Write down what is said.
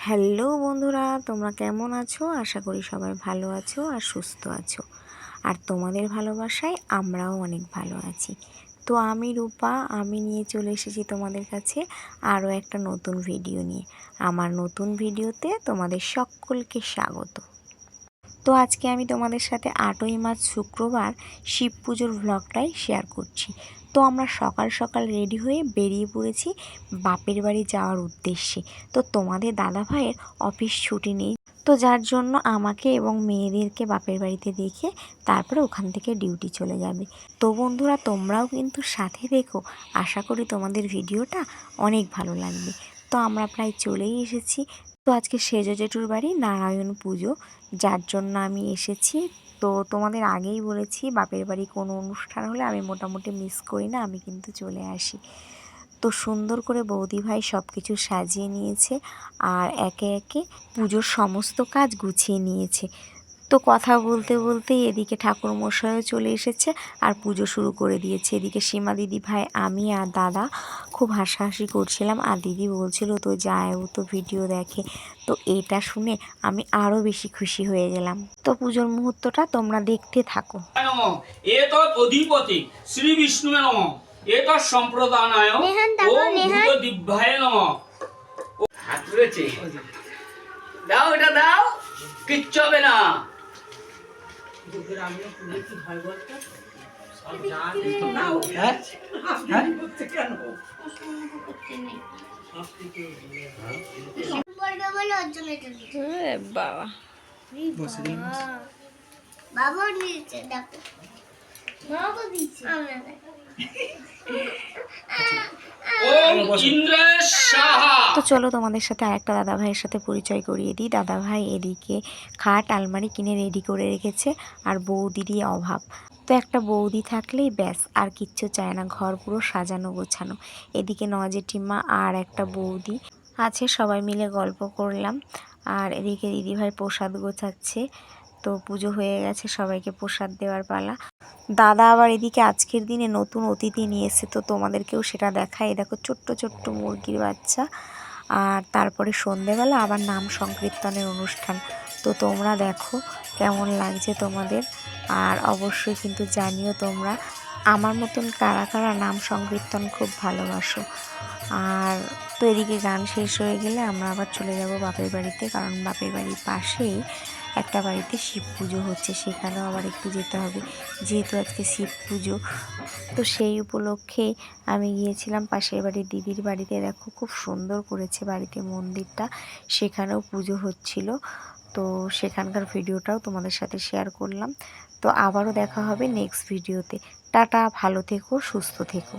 Hello বন্ধুরা, তোমরা কেমন আছো? আশা করি সবাই ভালো আছো আর সুস্থ আছো। আর তোমাদের ভালোবাসায় আমরাও অনেক ভালো আছি। তো আমি রূপা, আমি নিয়ে চলে এসেছি তোমাদের কাছে আরও একটা নতুন ভিডিও নিয়ে। আমার নতুন ভিডিওতে তোমাদের সকলকে স্বাগত। তো আজকে আমি তোমাদের সাথে আটই মার্চ শুক্রবার শিব পুজোর ভ্লগটাই শেয়ার করছি। তো আমরা সকাল সকাল রেডি হয়ে বেরিয়ে পড়েছি বাপের বাড়ি যাওয়ার উদ্দেশ্যে। তো তোমাদের দাদা ভাইয়ের অফিস ছুটি নেই। তো যার জন্য আমাকে এবং মেয়েদেরকে বাপের বাড়িতে দেখে তারপরে ওখান থেকে ডিউটি চলে যাবে। তো বন্ধুরা, তোমরাও কিন্তু সাথে দেখো আশা করি তোমাদের ভিডিওটা অনেক ভালো লাগবে। তো আমরা প্রায় চলেই এসেছি আজকে সেজো জেঠুর বাড়ি, নারায়ণ পুজো। যার জন্য আমি এসেছি। তো তোমাদের আগেই বলেছি, বাপের বাড়ি কোনো অনুষ্ঠান হলে আমি মোটামুটি মিস করি না, আমি কিন্তু চলে আসি। তো সুন্দর করে বৌদি ভাই সব কিছু সাজিয়ে নিয়েছে আর একে একে পুজোর সমস্ত কাজ গুছিয়ে নিয়েছে। তো কথা বলতে বলতে এদিকে ঠাকুর মশাইও চলে এসেছে আর পুজো শুরু করে দিয়েছে। এদিকে সীমা দিদি ভাই আমি আর দাদা খুব হাসাহাসি করছিলাম আর দিদি বলছিল তো যায় ও তো ভিডিও দেখে। তো এটা শুনে আমি আরও বেশি খুশি হয়ে গেলাম। তো পুজোর মুহূর্তটা তোমরা দেখতে থাকো। এতৎ অধিপতি শ্রী বিষ্ণু নম। এতৎ সম্প্রদানায়। দিব্যায় নম। হাত রয়েছে দাও এটা দাও কিচ্ছু হবে না। হ্যাঁ? হ্যাঁ? বলবে বলে ওর জন্য এটা দিয়েছে। বাবা। বাবাও নিয়েছে দেখো। মামাকে দিয়েছে? তো চলো তোমাদের সাথে আরেকটা দাদা ভাইয়ের সাথে পরিচয় করিয়ে দিই। দাদা ভাই এদিকে খাট, আলমারি কিনে রেডি করে রেখেছে আর বৌদিরই অভাব। তো একটা বৌদি থাকলেই ব্যাস, আর কিচ্ছু চায় না, ঘর পুরো সাজানো গোছানো। এদিকে নজেটিমা আর একটা বৌদি আছে, সবাই মিলে গল্প করলাম। আর এদিকে দিদিভাই প্রসাদ গোছাচ্ছে। তো পুজো হয়ে গেছে, সবাইকে প্রসাদ দেওয়ার পালা। দাদা আবার এদিকে আজকের দিনে নতুন অতিথি নিয়ে এসেছে, তো তোমাদেরকেও সেটা দেখায়। দেখো ছোট্ট ছোট্ট মুরগির বাচ্চা। আর তারপরে সন্ধেবেলা আবার নাম সংকীর্তনের অনুষ্ঠান। তো তোমরা দেখো কেমন লাগছে তোমাদের। আর অবশ্যই কিন্তু জানিও তোমরা, আমার মতন কারা কারা নাম সংকীর্তন খুব ভালোবাসো। আর তো এদিকে গান শেষ হয়ে গেলে আমরা আবার চলে যাব বাপের বাড়িতে, কারণ বাপের বাড়ির পাশেই একটা বাড়িতে শিব পুজো হচ্ছে, সেখানেও আবার একটু যেতে হবে। যেহেতু আজকে শিব পুজো, তো সেই উপলক্ষে আমি গিয়েছিলাম পাশের বাড়ির দিদির বাড়িতে। দেখো, খুব সুন্দর করেছে বাড়িতে মন্দিরটা, সেখানেও পুজো হচ্ছিল। তো সেখানকার ভিডিওটাও তোমাদের সাথে শেয়ার করলাম। তো আবারও দেখা হবে নেক্সট ভিডিওতে। টাটা, ভালো থেকো, সুস্থ থেকো।